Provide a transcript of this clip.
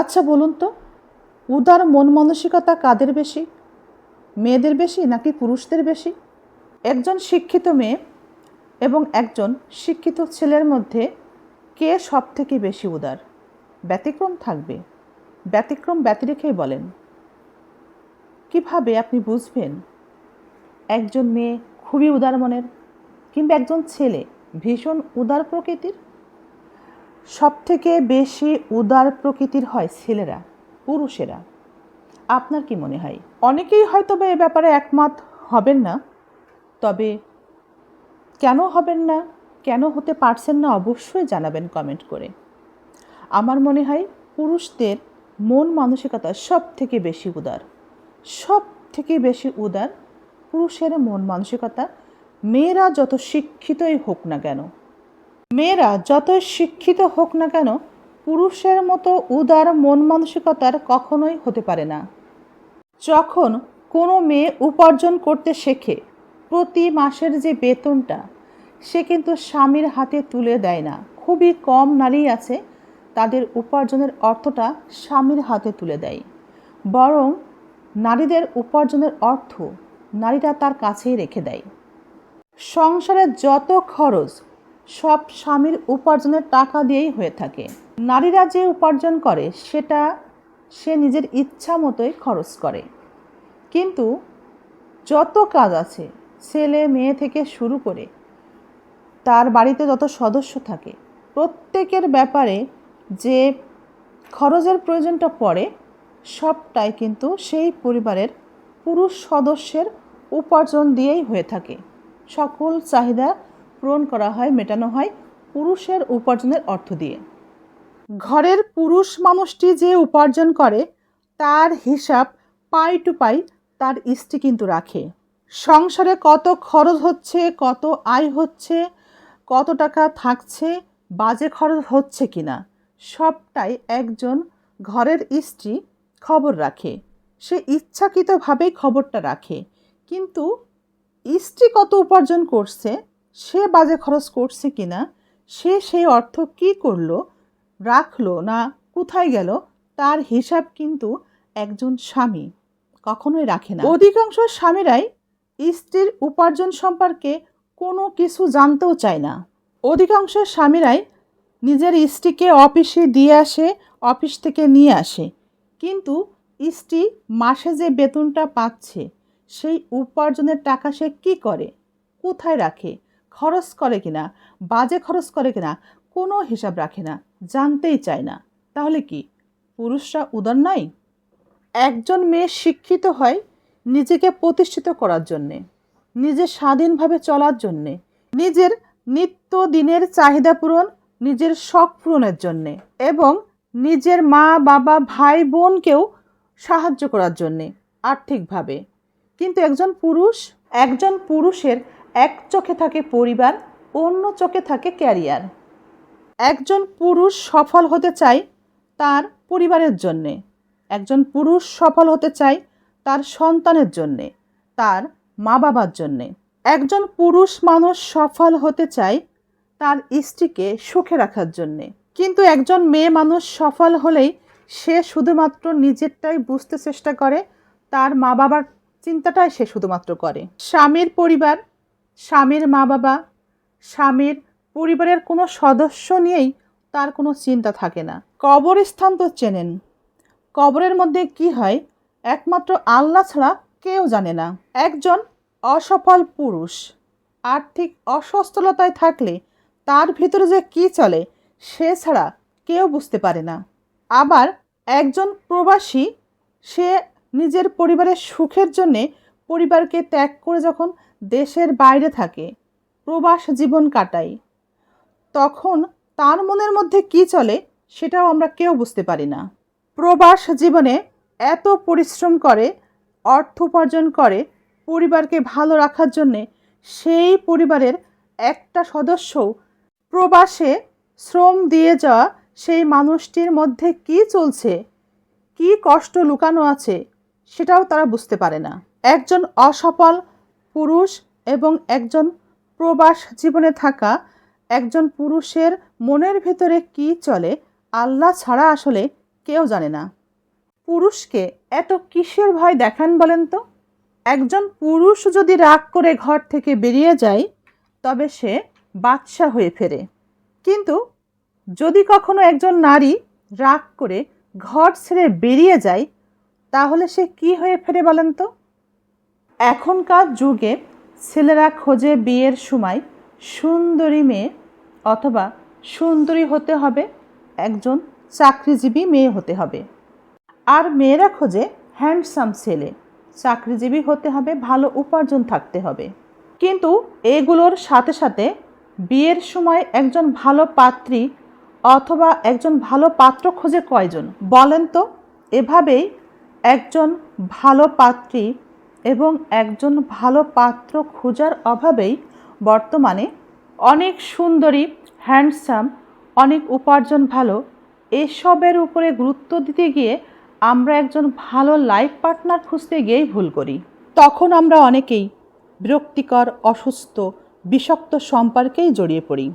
আচ্ছা বলুন তো, উদার মন মানসিকতা কাদের বেশি? মেয়েদের বেশি নাকি পুরুষদের বেশি? একজন শিক্ষিত মেয়ে এবং একজন শিক্ষিত ছেলের মধ্যে কে সব থেকে বেশি উদার? ব্যতিক্রম থাকবে। ব্যতিক্রম ব্যতিরেখেই বলেন। কীভাবে আপনি বুঝবেন? একজন মেয়ে খুবই উদার মনের কিংবা একজন ছেলে ভীষণ উদার প্রকৃতির? সব থেকে বেশি উদার প্রকৃতির হয় ছেলেরা, পুরুষেরা? আপনার কি মনে হয়? অনেকেই হয়তো বা এ ব্যাপারে একমত হবেন না, তবে কেন হবেন না, কেন হতে পারছেন না অবশ্যই জানাবেন কমেন্ট করে। আমার মনে হয় পুরুষদের মন মানসিকতা সব থেকে বেশি উদার। সব থেকে বেশি উদার পুরুষের মন মানসিকতা, মেয়েরা যত শিক্ষিতই হোক না কেন মেয়েরা যত শিক্ষিত হোক না কেন পুরুষের মতো উদার মন মানসিকতার কখনোই হতে পারে না। যখন কোনো মেয়ে উপার্জন করতে শেখে, প্রতি মাসের যে বেতনটা, সে কিন্তু স্বামীর হাতে তুলে দেয় না। খুবই কম নারী আছে, তাদের উপার্জনের অর্থটা স্বামীর হাতে তুলে দেয়। বরং নারীদের উপার্জনের অর্থ নারীরা তার কাছেই রেখে দেয়। সংসারের যত খরচ সব স্বামীর উপার্জনের টাকা দিয়েই হয়ে থাকে। নারীরা যে উপার্জন করে, সেটা সে নিজের ইচ্ছা মতোই খরচ করে। কিন্তু যত কাজ আছে, ছেলে মেয়ে থেকে শুরু করে, তার বাড়িতে যত সদস্য থাকে, প্রত্যেকের ব্যাপারে যে খরচের প্রয়োজনটা পড়ে, সবটাই কিন্তু সেই পরিবারের পুরুষ সদস্যের উপার্জন দিয়েই হয়ে থাকে। সকল চাহিদা পূরণ করা হয়, মেটানো হয় পুরুষের উপার্জনের অর্থ দিয়ে। ঘরের পুরুষ মানুষটি যে উপার্জন করে, তার হিসাব পাই টু পাই তার স্ত্রী কিন্তু রাখে। সংসারে কত খরচ হচ্ছে, কত আয় হচ্ছে, কত টাকা থাকছে, বাজে খরচ হচ্ছে কি না সবটাই একজন ঘরের স্ত্রী খবর রাখে। সে ইচ্ছাকৃতভাবেই খবরটা রাখে। কিন্তু স্ত্রী কত উপার্জন করছে সে বাজে খরচ করছে কিনা? সে সেই অর্থ কি করল? রাখল না কোথায় গেল? তার হিসাব কিন্তু একজন স্বামী। কখনোই রাখে না। অধিকাংশ স্বামীরাই স্ত্রীর উপার্জন সম্পর্কে কোনো কিছু জানতেও চায় না। অধিকাংশ স্বামীরাই নিজের স্ত্রীকে অফিসে দিয়ে আসে, অফিস থেকে নিয়ে আসে। কিন্তু স্ত্রী মাসে যে বেতনটা পাচ্ছে, সেই উপার্জনের টাকা সে কী করে? কোথায় রাখে? খরচ করে কিনা, বাজে খরচ করে কিনা, কোনো হিসাব রাখে না, জানতেই চায় না। তাহলে কি? পুরুষরা উদার নয়? একজন মেয়ে শিক্ষিত হয় নিজেকে প্রতিষ্ঠিত করার জন্যে, নিজে স্বাধীনভাবে চলার জন্যে, নিজের নিত্য দিনের চাহিদা পূরণ, নিজের শখ পূরণের জন্যে এবং নিজের মা, বাবা, ভাই, বোনকেও সাহায্য করার জন্যে আর্থিকভাবে। কিন্তু একজন পুরুষ, একজন পুরুষের এক চোখে থাকে পরিবার, অন্য চোখে থাকে ক্যারিয়ার। একজন পুরুষ সফল হতে চায় তার পরিবারের জন্যে। একজন পুরুষ সফল হতে চায় তার সন্তানের জন্যে, তার মা বাবার জন্যে। একজন পুরুষ মানুষ সফল হতে চায় তার স্ত্রীকে সুখে রাখার জন্যে। কিন্তু একজন মেয়ে মানুষ সফল হলেই সে শুধুমাত্র নিজেরটাই বুঝতে চেষ্টা করে, তার মা বাবার চিন্তাটাই সে শুধুমাত্র করে। স্বামীর পরিবার স্বামীর মা বাবা স্বামীর পরিবারের কোনো সদস্য নিয়েই তার কোনো চিন্তা থাকে না। কবরস্থান তো চেনেন। কবরের মধ্যে কি হয়, একমাত্র আল্লাহ ছাড়া কেউ জানে না। একজন অসফল পুরুষ, আর্থিক অসচ্ছলতায় থাকলে তার ভিতরে যে কি চলে, সে ছাড়া কেউ বুঝতে পারে না। আবার একজন প্রবাসী, সে নিজের পরিবারের সুখের জন্যে পরিবারকে ত্যাগ করে যখন দেশের বাইরে থাকে, প্রবাস জীবন কাটাই তখন তার মনের মধ্যে কি চলে সেটাও আমরা কেউ বুঝতে পারি না। প্রবাস জীবনে এত পরিশ্রম করে, অর্থ উপার্জন করে, পরিবারকে ভালো রাখার জন্যে সেই পরিবারের একটা সদস্যও প্রবাসে শ্রম দিয়ে যাওয়া সেই মানুষটির মধ্যে কি চলছে, কি কষ্ট লুকানো আছে সেটাও তারা বুঝতে পারে না। একজন অসফল পুরুষ এবং একজন প্রবাস জীবনে থাকা একজন পুরুষের মনের ভেতরে কি চলে, আল্লাহ ছাড়া আসলে কেউ জানে না। পুরুষকে এত কিসের ভয় দেখান বলেন তো? একজন পুরুষ যদি রাগ করে ঘর থেকে বেরিয়ে যায়, তবে সে বাদশা হয়ে ফেরে। কিন্তু যদি কখনো একজন নারী রাগ করে ঘর ছেড়ে বেরিয়ে যায়, তাহলে সে কি হয়ে ফেরে বলেন তো? এখনকার যুগে ছেলেরা খোঁজে বিয়ের সময় সুন্দরী মেয়ে অথবা সুন্দরী হতে হবে, একজন চাকরিজীবী মেয়ে হতে হবে। আর মেয়েরা খোঁজে হ্যান্ডসাম ছেলে, চাকরিজীবী হতে হবে, ভালো উপার্জন থাকতে হবে। কিন্তু এগুলোর সাথে সাথে বিয়ের সময় একজন ভালো পাত্রী অথবা একজন ভালো পাত্র খোঁজে কয়জন? বলেন তো। এভাবেই একজন ভালো পাত্রী এবং একজন ভালো পাত্র খোঁজার অভাবেই বর্তমানে অনেক সুন্দরী হ্যান্ডসাম অনেক উপার্জন ভালো এসবের উপরে গুরুত্ব দিতে গিয়ে আমরা একজন ভালো লাইফ পার্টনার খুঁজতে গিয়েই ভুল করি। তখন আমরা অনেকেই বিরক্তিকর, অসুস্থ, বিষাক্ত সম্পর্কেই জড়িয়ে পড়ি।